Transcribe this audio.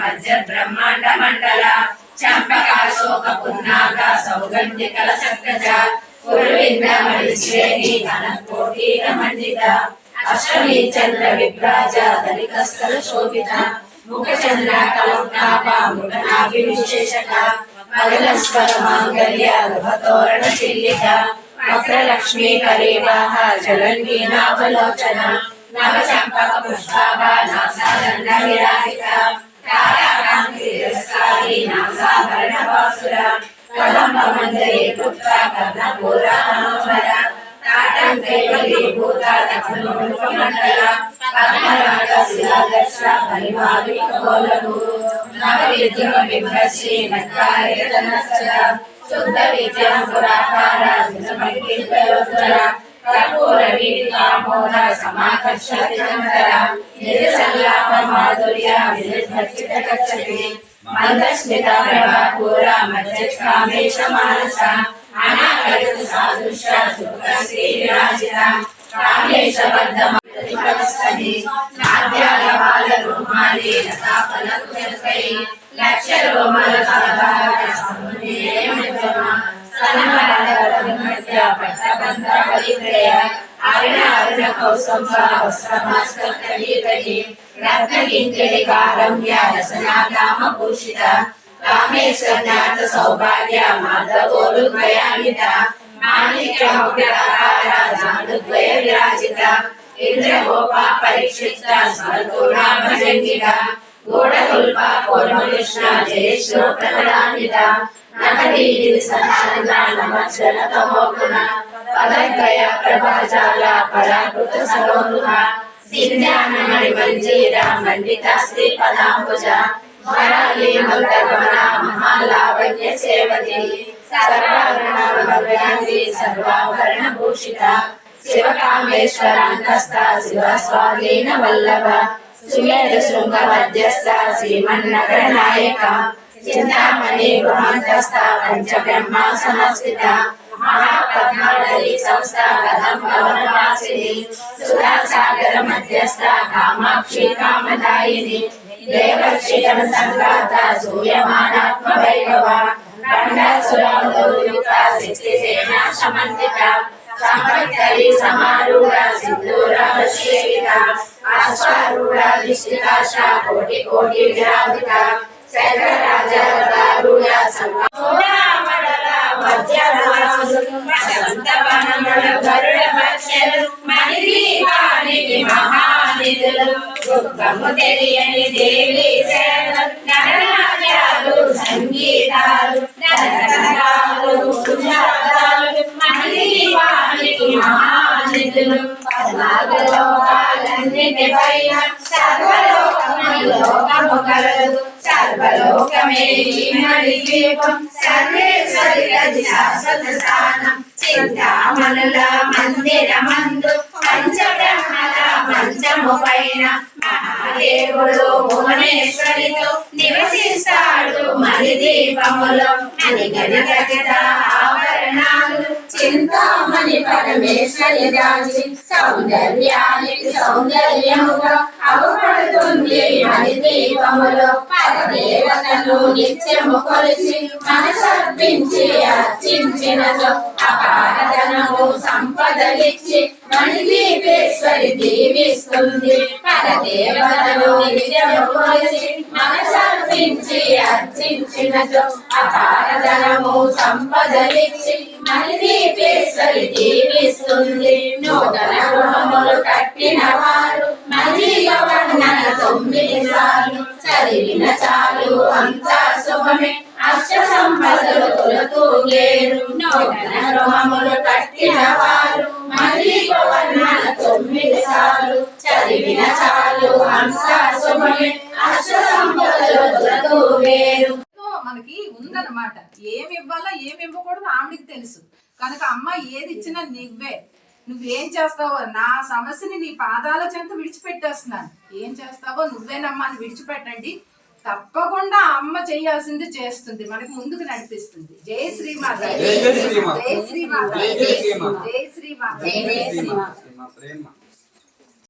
మధ్య బ్రహ్మాండ మండల. చంపకాశోక పున్నాగ సౌగంధికల సక్కజ కురువింద మణిశ్రేణి మండిత. చంద్ర విభ్రాజ దళికస్థల శోభిత. ముఖ చంద్ర కలంకాప మృగనాభి విశేషక మగలస్వర మాంగళ్య గృహతోరణ చిల్లిక వక్రలక్ష్మీ కరీవాహ నావలోచన. నవ చంపక పుష్పాభ నాసాదండ విరాజిత. తిరస్కారి నాసాభరణ బాసుర కదంబ మంజరి పుత్ర కర్ణపూర మనోహర తాటంకై బలీభూత మండల పద్మరాగ శిలాదర్శ పరిమాలి ఖగోళము నవవిద్యుమ బిభ్రశ్రీ నక్కారేతనశ్చ శుద్ధ విద్యా పురాకార మానస అనాకరిత సాదృశ్య సుఖ కామేశ బద్ధ పరిస్థితి నాట్యాల బాల రుమాలి లతాపలకు చెరుకై లక్ష రోమల సాధారణ సమన్వయమధ్యమ సన్నమధ్య పట్టబంధ పరిత్రయ అరుణ అరుణ కౌసంబ వస్త్రమాస్కలి రత్నకించడి కారమ్య భూషిత కామేశ్వరనాథ సౌభాగ్య మాధవోలు జానుద్వయ విరాజిత ఇంద్రగోప పరీక్షిత గూఢకుల్ప ప్రకటాన్విత సంచలన పదంకయ పదద్వయ ప్రభాజాల పరాకృత సరోరుహ సింధ్యానమణి మంజీర మండిత శ్రీ పదాంబుజ మరాలి మందగమన మహాలావణ్య సేవతి. సర్వాభరణి సర్వాభరణ భూషిత శివకామేశ్వరాంతస్థ శివ స్వాధీన వల్లభ. సుమేధ శృంగ మధ్యస్థ శ్రీమన్నగర నాయక. చింతామణి గృహాంతస్థ పంచబ్రహ్మ సమస్థిత. మహాపద్మావళి సంస్థ కదంబవనవాసిని సుధాసాగర మధ్యస్థ కామాక్షి కామదాయిని దేవర్షిగణ సంఘాత సూయమానాత్మ వైభవ శక్తి సమారూఢ సింధూర దిష్టికాశ కోటి కోటి విరాజిత మహానిధులు దుఃఖము తెలియని దేవి సేవలు సంగీతాలు నరకరాలు పుజాతాలు మణిదీపానికి మహానిధులు పద్మాగలోకాలన్నిటిపైన సర్వలోకములు లోకము కలదు. సర్వలోకమే దీపం సర్వేశ్వరి గది శాశ్వత స్థానం. చింతామణుల మందిర మంచము పైన మహాదేవుడు భువనేశ్వరితో నివసిస్తాడు మరి దీపములో. అని గణగత ఆభరణాలు చింతామణి పరమేశ్వరి దాచి సౌందర్యానికి సౌందర్యముగా అవపడుతుంది మరి దీపములో పరదేవతను నిత్యము కొలిసి మనసర్పించి అర్చించినతో అపారధనము సంపదలిచ్చి మణిదీపేశ్వరి దీవిస్తుంది. పరదేవతను నిత్యము కొలిసి మనసర్పించి అర్చించినతో అపారధనము సంపదలిచ్చి మణిదీపేశ్వరి దీవిస్తుంది. నూతన గృహములు కట్టిన వారు మళ్ళీగా తొమ్మిది సార్లు చదివిన చాలు అంతా శుభమే. అష్ట సంపదలు తొలతూగేరు నూతన రోమములు కట్టిన వారు మళ్ళీ గోవర్ణాల తొమ్మిది సార్లు చదివిన చాలు అంతా శుభమే. అష్ట సంపదలు తొలతూగేరు తో మనకి ఉందన్నమాట. ఏమి ఇవ్వాలో ఏమి ఇవ్వకూడదు ఆవిడికి తెలుసు. కనుక అమ్మ ఏది ఇచ్చినా నువ్వే. నువ్వేం చేస్తావో? నా సమస్యని నీ పాదాల చెంత విడిచిపెట్టేస్తున్నాను. ఏం చేస్తావో నువ్వేనమ్మా అని విడిచిపెట్టండి. తప్పకుండా అమ్మ చేయాల్సింది చేస్తుంది. మనకి ముందుకు నడిపిస్తుంది. జై శ్రీమాత. జై శ్రీమాత. జై శ్రీమాత. జై జై శ్రీమాత. జై శ్రీమాత. జై శ్రీమాత. శ్రీమాత.